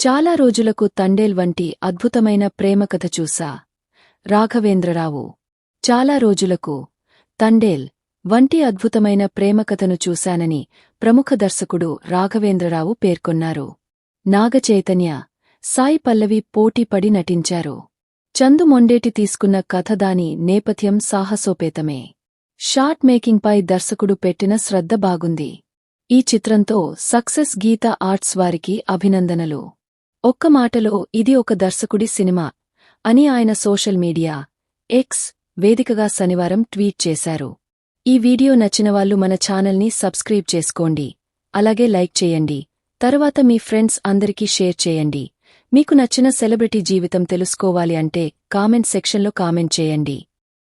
చాలా రోజులకు తండేల్ వంటి అద్భుతమైన ప్రేమకథ చూసా. రాఘవేంద్రరావు చాలా రోజులకు తండేల్ వంటి అద్భుతమైన ప్రేమకథను చూశానని ప్రముఖ దర్శకుడు రాఘవేంద్రరావు పేర్కొన్నారు. నాగచైతన్య సాయి పల్లవి పోటీపడి నటించారు. చందు మొండేటి తీసుకున్న కథ దాని నేపథ్యం సాహసోపేతమే. షార్ట్ మేకింగ్పై దర్శకుడు పెట్టిన శ్రద్ధ బాగుంది. ఈ చిత్రంతో సక్సెస్ గీత ఆర్ట్స్ వారికి అభినందనలు. ఒక్క మాటలో ఇది ఒక దర్శకుడి సినిమా అని ఆయన సోషల్ మీడియా ఎక్స్ వేదికగా శనివారం ట్వీట్ చేశారు. ఈ వీడియో నచ్చినవాళ్ళు మన ఛానల్ని సబ్స్క్రైబ్ చేసుకోండి. అలాగే లైక్ చేయండి. తరువాత మీ ఫ్రెండ్స్ అందరికీ షేర్ చేయండి. మీకు నచ్చిన సెలబ్రిటీ జీవితం తెలుసుకోవాలి అంటే కామెంట్ సెక్షన్లో కామెంట్ చేయండి.